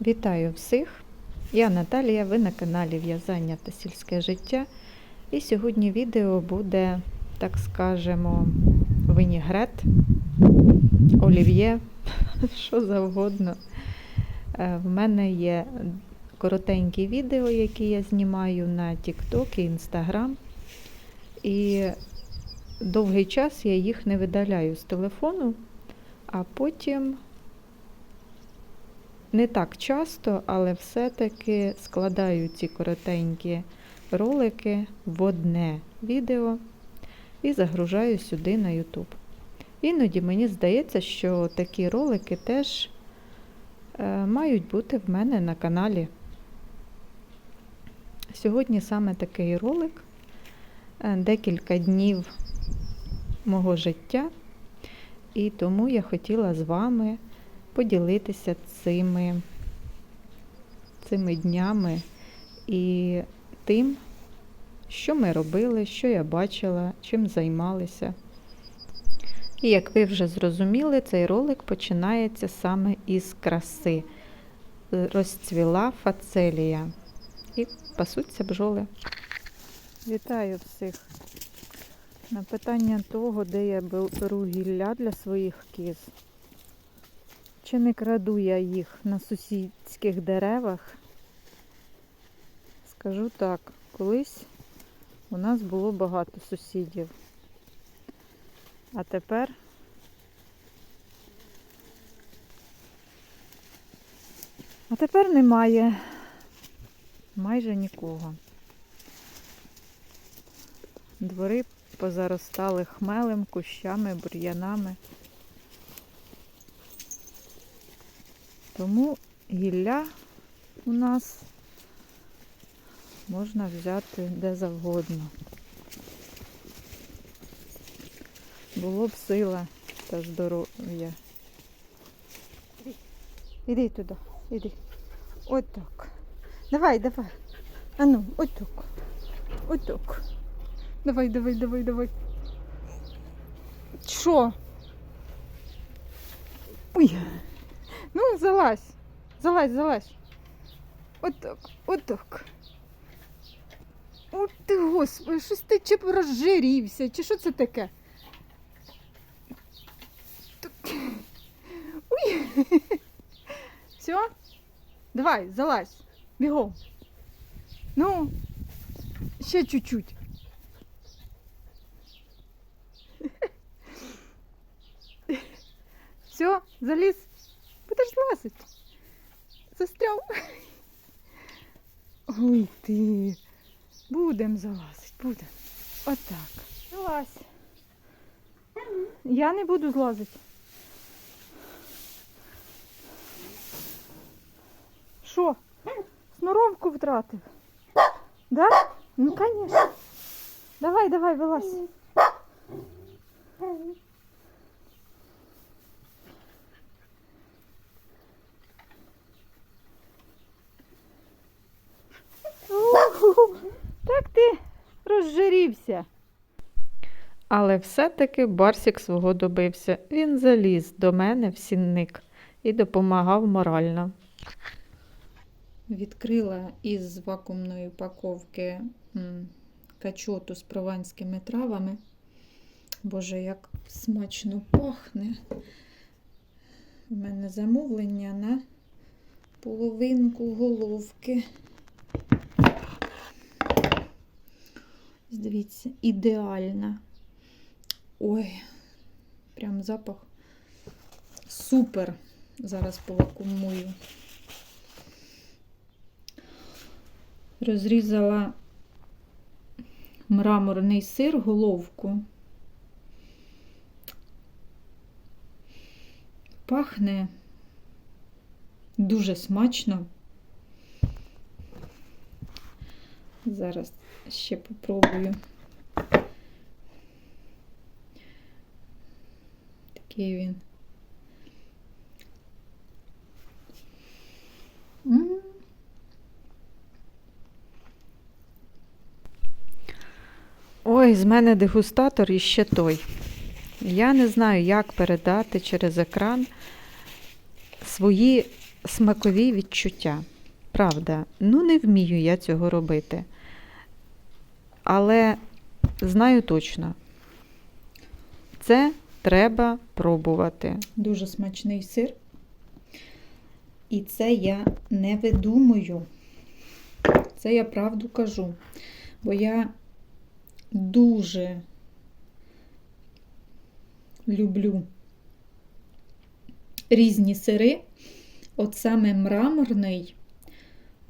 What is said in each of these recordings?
Вітаю всіх! Я Наталія, ви на каналі В'язання та сільське життя. І сьогодні відео буде, так скажемо, винігрет, олів'є, що завгодно. Е, В мене є коротенькі відео, які я знімаю на TikTok і Instagram. І довгий час я їх не видаляю з телефону, а потім не так часто, але все-таки складаю ці коротенькі ролики в одне відео і загружаю сюди на YouTube. Іноді мені здається, що такі ролики теж е, мають бути в мене на каналі. Сьогодні саме такий ролик, е, декілька днів мого життя, і тому я хотіла з вами поділитися цими, цими днями і тим, що ми робили, що я бачила, чим займалися. І як ви вже зрозуміли, цей ролик починається саме із краси. Розцвіла фацелія. І пасуться бджоли. Вітаю всіх! На питання того, де я беру гілля для своїх кіз. Чи не краду я їх на сусідських деревах? Скажу так, колись у нас було багато сусідів. А тепер А тепер немає майже нікого. Двори позаростали хмелем, кущами, бур'янами. Тому гілля у нас можна взяти де завгодно. Було б сила та здоров'я. Іди туди, іди. Ось так. Давай, давай. А ну, ось так. Ось так. Давай, давай, давай, давай. Що? Ой. Залазь. Залазь, залазь. От так, от ти, господи, щось ти чи розжирівся, чи що це таке? Так. Ой. Все? Давай, залазь. Бігом. Ну, ще чуть-чуть. Все, заліз. Злазити. Застряв. Ой ти. Будем залазити, будем. Отак. Залазь. Я не буду злазити. Що? Сноровку втратив? Да? Ну, конечно. Давай, давай, вилазь. Уху, Так ти розжирівся. Але все-таки Барсік свого добився. Він заліз до мене в сінник і допомагав морально. Відкрила із вакуумної упаковки качоту з прованськими травами. Боже, як смачно пахне. У мене замовлення на половинку головки. Дивіться, ідеальна. Ой, прям запах супер. Зараз повакуумую. Розрізала мраморний сир, головку. Пахне дуже смачно. Зараз ще попробую. Такий він. Ой, з мене дегустатор іще той. Я не знаю, як передати через екран свої смакові відчуття. Правда, ну не вмію я цього робити. Але знаю точно, це треба пробувати. Дуже смачний сир. І це я не видумую. Це я правду кажу. Бо я дуже люблю різні сири. От саме мраморний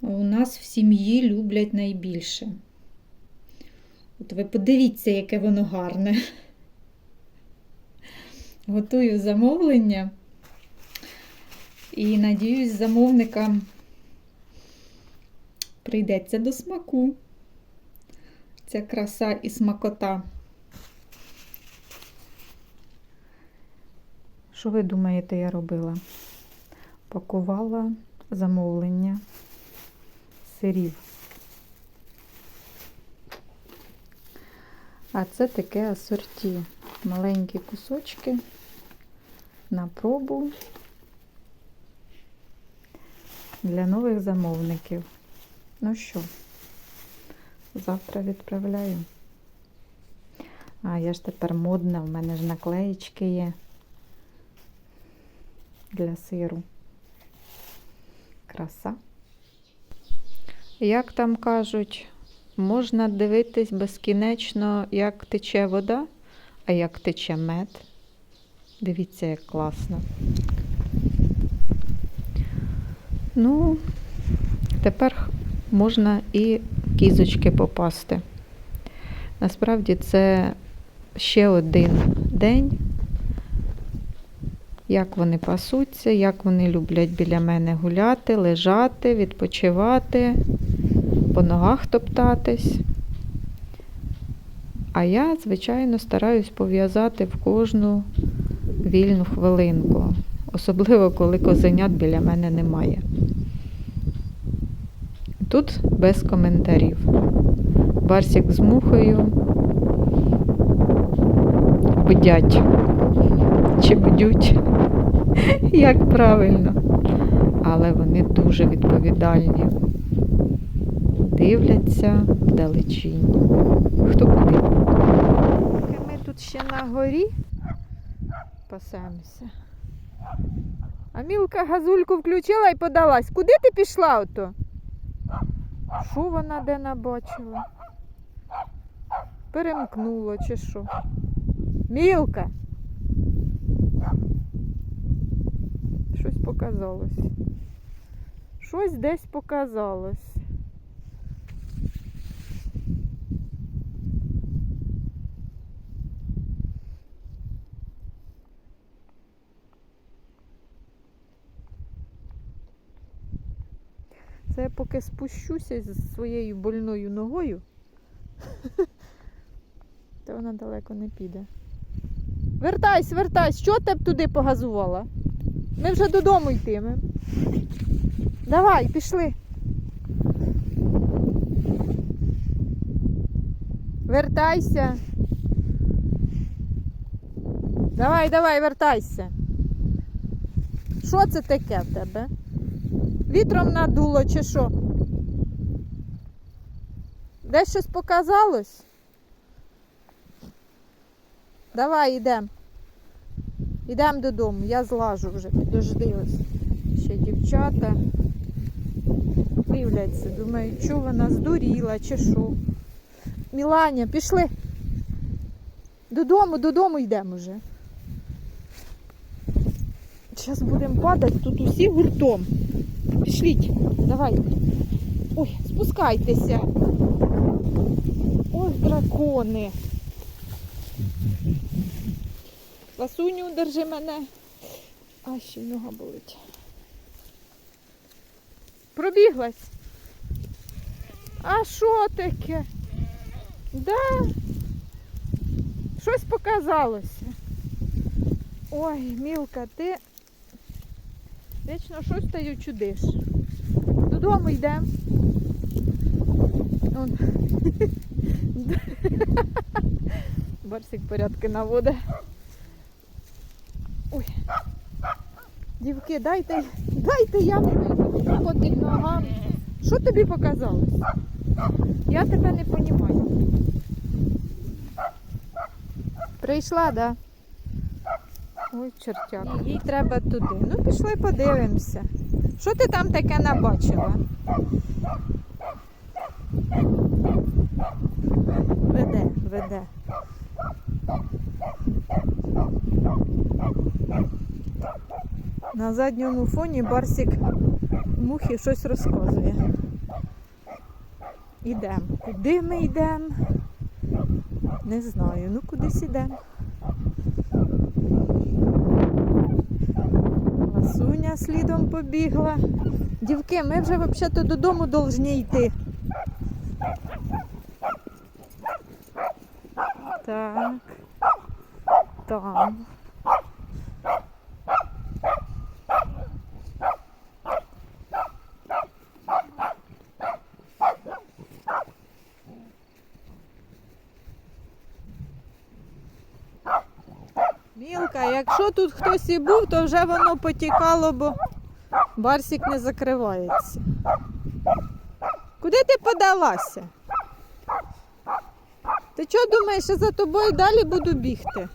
у нас в сім'ї люблять найбільше. От ви подивіться, яке воно гарне. Готую замовлення. І надіюсь, замовникам прийдеться до смаку. Ця краса і смакота. Що ви думаєте, я робила? Пакувала замовлення сирів. А це таке асорті. Маленькі кусочки на пробу для нових замовників. Ну що, завтра відправляю. А я ж тепер модна, в мене ж наклеїчки є для сиру. Краса. Як там кажуть, можна дивитись безкінечно, як тече вода, а як тече мед. Дивіться, як класно. Ну, тепер можна і кізочки попасти. Насправді це ще один день, як вони пасуться, як вони люблять біля мене гуляти, лежати, відпочивати, по ногах топтатись. А я, звичайно, стараюсь пов'язати в кожну вільну хвилинку, особливо коли козенят біля мене немає. Тут без коментарів. Барсік з мухою бдять чи бдють, як правильно. Але вони дуже відповідальні. Дивляться вдалечінь. Хто куди? Ми тут ще на горі пасемося. А Мілка газульку включила і подалась. Куди ти пішла ото? Що вона де набачила? Перемкнула чи що? Мілка. Щось показалось. Щось десь показалось. Це я поки спущуся зі своєю больною ногою, то вона далеко не піде. Вертайсь, вертайсь, що ти б туди погазувала? Ми вже додому йтимемо. Давай, пішли. Вертайся. Давай, давай, вертайся. Що це таке в тебе? Вітром надуло чи що? Десь щось показалось? Давай йдемо. Йдемо додому, я злажу вже, підожди ось. Ще дівчата дивляться, думають, що вона здуріла чи що. Міланя, пішли. Додому, додому йдемо вже. Зараз будемо падати тут усі гуртом. Пішліть, давай. Ой, спускайтеся. Ой, дракони. Ласуню, держи мене. А ще нога болить. Пробіглась. А що таке? Да. Щось показалося. Ой, Мілка, ти вічно щось та чудиш. Додому йдемо. Барсик порядки наводить. Ой. Дівки, дайте, дайте я по тим ногам. Що тобі показалось? Я тебе не розумію. Прийшла, так? Да? Ой, чертяк. Їй треба туди. Ну, пішли подивимося. Що ти там таке набачила? Веде, веде. На задньому фоні Барсик мухі щось розказує. Ідемо. Куди ми йдемо? Не знаю. Ну кудись ідемо. Слідом побігла. Дівки, ми вже взагалі додому повинні йти. Так. Там. Мілка, якщо тут хтось і був, то вже воно потікало, бо барсик не закривається. Куди ти подалася? Ти чого думаєш, я за тобою далі буду бігти?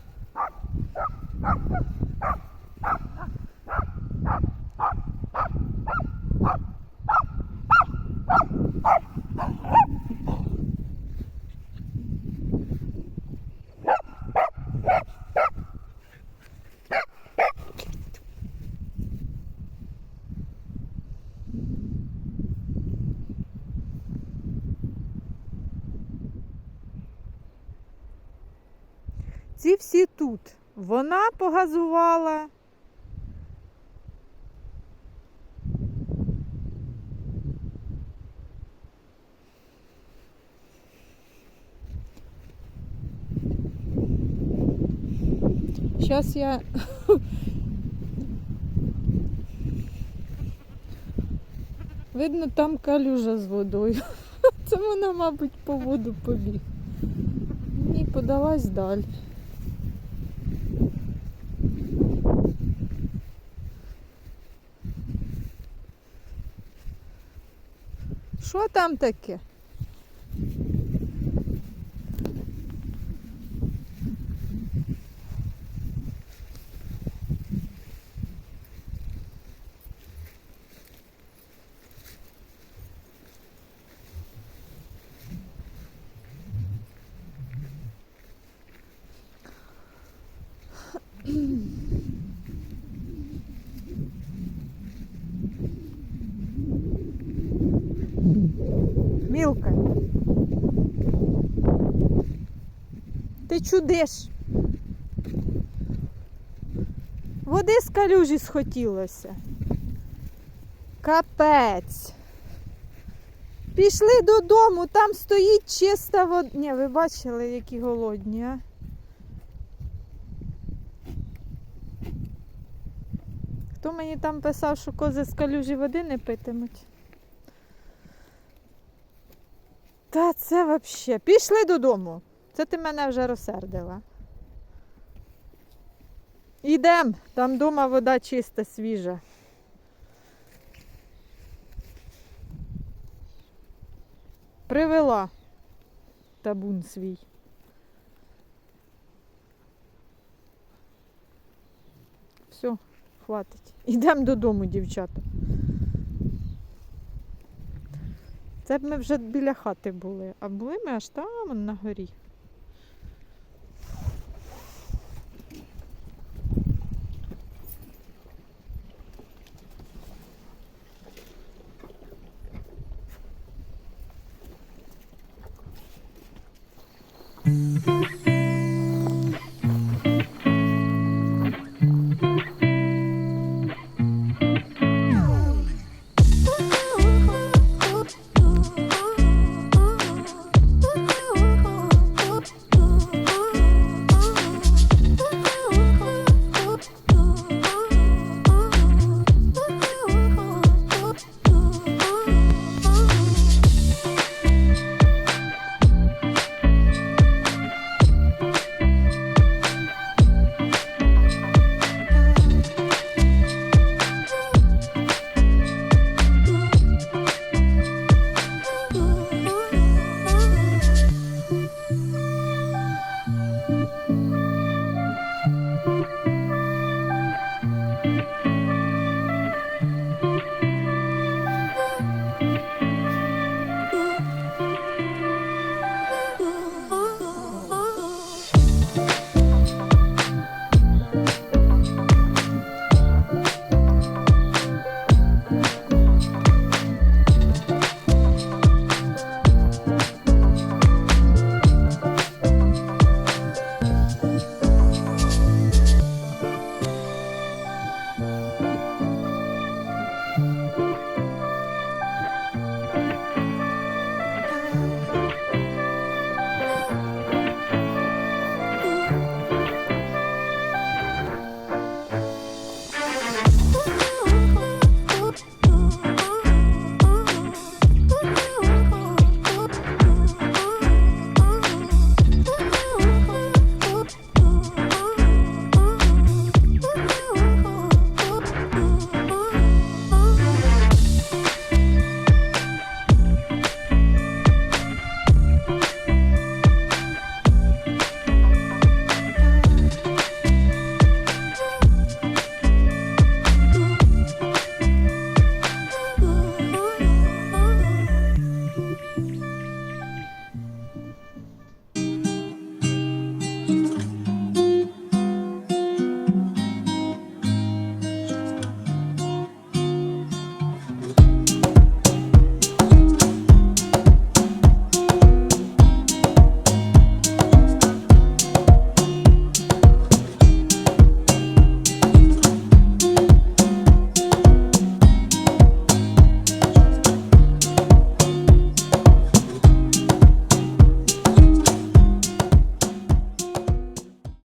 Ці всі тут. Вона погазувала. Зараз я. Видно, там калюжа з водою. Це вона, мабуть, по воду побіг. І подалась далі. Що там таке? Мілка. Чудиш. Води з калюжі схотілося. Капець. Пішли додому, там стоїть чиста вода. Ні, ви бачили, які голодні, а? Хто мені там писав, що кози з калюжі води не питимуть? Та це взагалі. Пішли додому. Це ти мене вже розсердила. Ідем, там вдома вода чиста, свіжа. Привела табун свій. Все, хватить. Ідемо додому, дівчата. Це б ми вже біля хати були, а були ми аж там на горі.